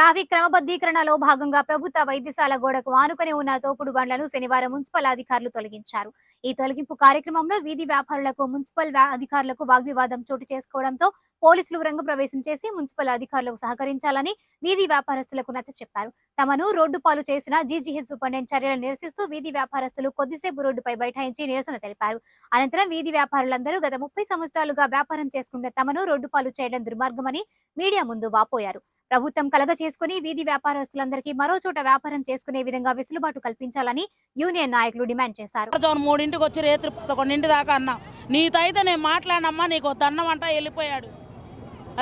Traffic క్రమబద్ధీకరణలో భాగంగా ప్రభుత్వ వైద్యశాల గోడకు ఆనుకొని ఉన్న తోపుడు బండ్లను శనివారం మున్సిపల్ అధికారులు తొలగించారు. ఈ తొలగింపు కార్యక్రమంలో వీధి వ్యాపారులకు మున్సిపల్ అధికారులకు వాగ్వివాదం చోటు చేసుకోవడంతో పోలీసులు రంగ ప్రవేశం చేసి మున్సిపల్ అధికారులకు సహకరించాలని వీధి వ్యాపారస్తులకు నచ్చ చెప్పారు. తమను రోడ్డు పాలు చేసిన జీజీహెచ్ సూపరింటెండెంట్ చర్యలను నిరసిస్తూ వీధి వ్యాపారస్తులు కొద్దిసేపు రోడ్డుపై బైఠాయించి నిరసన తెలిపారు. అనంతరం వీధి వ్యాపారులందరూ గత ముప్పై సంవత్సరాలుగా వ్యాపారం చేసుకున్న తమను రోడ్డు పాలు చేయడం దుర్మార్గమని మీడియా ముందు వాపోయారు. ప్రభుత్వం కలగ చేసుకుని వీధి వ్యాపారస్తులందరికీ మరో చోట వ్యాపారం చేసుకునే విధంగా వెసులుబాటు కల్పించాలని యూనియన్ నాయకులు డిమాండ్ చేశారు. మూడింటికి వచ్చి రేత్రి పదకొండింటి దాకా అన్నా. నీతైతే నేను మాట్లాడనమ్మా నీకు వద్దన్నం అంట వెళ్ళిపోయాడు.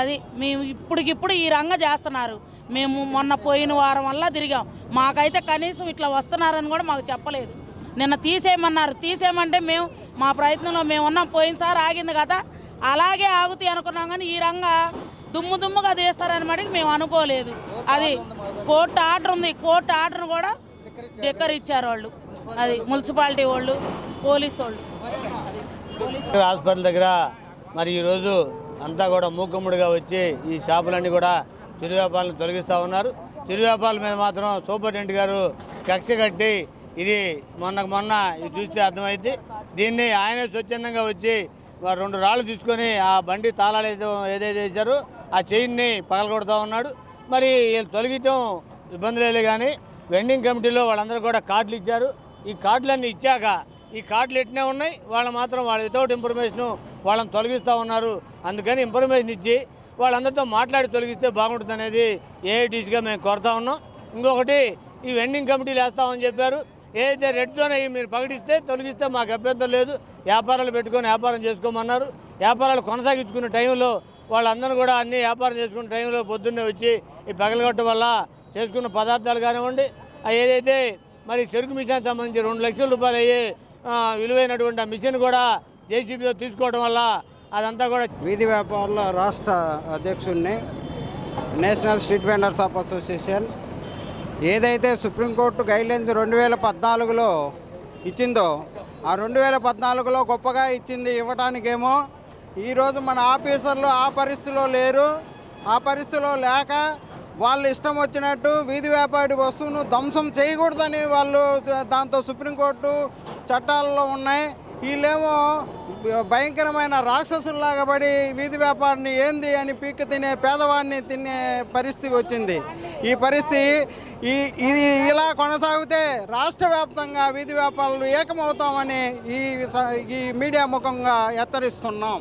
అది మేము ఇప్పటికిప్పుడు ఈ రంగ చేస్తున్నారు. మేము మొన్న పోయిన వారం వల్ల తిరిగాం. మాకైతే కనీసం ఇట్లా వస్తున్నారని కూడా మాకు చెప్పలేదు. నిన్న తీసేయమన్నారు. తీసేయమంటే మేము మా ప్రయత్నంలో మేము ఉన్నాం పోయినసారి ఆగింది కదా. అలాగే ఆగుతాయి అనుకున్నాం కానీ ఈ రంగ దుమ్ము దుమ్ముగా తీస్తారని మటుకు మేము అనుకోలేదు. అది కోర్టు ఆర్డర్ ఉంది. కోర్టు ఆర్డర్ కూడా డెక్కర్ ఇచ్చారు వాళ్ళు. అది మున్సిపాలిటీ వాళ్ళు పోలీస్ వాళ్ళు. హాస్పిటల్ దగ్గర మరి ఈరోజు అంతా కూడా మూకుమ్ముడిగా వచ్చి ఈ షాపులన్నీ కూడా చిరు వ్యాపారాలను తొలగిస్తూ ఉన్నారు. చిరు వ్యాపారాల మీద మాత్రం సూపరింటెండెంట్ గారు కక్ష కట్టి ఇది మొన్న మొన్న ఇది చూస్తే అర్థమైంది. దీన్ని ఆయనే స్వచ్ఛందంగా వచ్చి రెండు రాళ్ళు తీసుకొని ఆ బండి తాళాలు ఏదో ఏదైతే వేశారో ఆ చైన్ని పగలగొడతా ఉన్నాడు. మరి వీళ్ళు తొలగించడం ఇబ్బందులే కానీ వెండింగ్ కమిటీలో వాళ్ళందరూ కూడా కార్డులు ఇచ్చారు. ఈ కార్డులన్నీ ఇచ్చాక ఈ కార్డులు ఎట్టినే ఉన్నాయి? వాళ్ళు మాత్రం వాళ్ళ వితౌట్ ఇన్ఫర్మేషన్ వాళ్ళని తొలగిస్తూ ఉన్నారు. అందుకని ఇన్ఫర్మేషన్ ఇచ్చి వాళ్ళందరితో మాట్లాడి తొలగిస్తే బాగుంటుంది అనేది ఏఐటీసీగా మేము కోరుతా ఉన్నాం. ఇంకొకటి ఈ వెండింగ్ కమిటీలు వేస్తామని చెప్పారు. ఏదైతే రెడ్ జోన్ అయ్యి మీరు ప్రకటిస్తే తొలగిస్తే మాకు అభ్యంతరం లేదు. వ్యాపారాలు పెట్టుకొని వ్యాపారం చేసుకోమన్నారు. వ్యాపారాలు కొనసాగించుకునే టైంలో వాళ్ళందరూ కూడా అన్ని వ్యాపారం చేసుకునే టైంలో పొద్దున్నే వచ్చి ఈ పగలగొట్టడం వల్ల చేసుకున్న పదార్థాలు కానివ్వండి అవి ఏదైతే మరి చెరుకు మిషన్ సంబంధించి రెండు లక్షల రూపాయలు అయ్యి విలువైనటువంటి ఆ మిషన్ కూడా జేసీబీతో తీసుకోవడం వల్ల అదంతా కూడా వీధి వ్యాపారుల రాష్ట్ర అధ్యక్షుడిని national street vendors of association ఏదైతే సుప్రీంకోర్టు గైడ్లైన్స్ రెండు వేల పద్నాలుగులో ఇచ్చిందో ఆ రెండు వేల పద్నాలుగులో గొప్పగా ఇచ్చింది ఇవ్వటానికేమో ఈరోజు మన ఆఫీసర్లు ఆ పరిస్థితిలో లేరు. ఆ పరిస్థితిలో లేక వాళ్ళు ఇష్టం వచ్చినట్టు వీధి వ్యాపారి వస్తువును ధ్వంసం చేయకూడదని వాళ్ళు దాంతో సుప్రీంకోర్టు చట్టాల్లో ఉన్నాయి. వీళ్ళేమో భయంకరమైన రాక్షసుల్లాగా పడి వీధి వ్యాపారిని ఏంది అని పీక్ తినే పేదవాడిని తినే పరిస్థితి వచ్చింది. ఈ పరిస్థితి ఈ ఇది ఇలా కొనసాగితే రాష్ట్ర వ్యాప్తంగా వీధి వ్యాపారులు ఏకమవుతామని ఈ ఈ మీడియా ముఖంగా హెచ్చరిస్తున్నాం.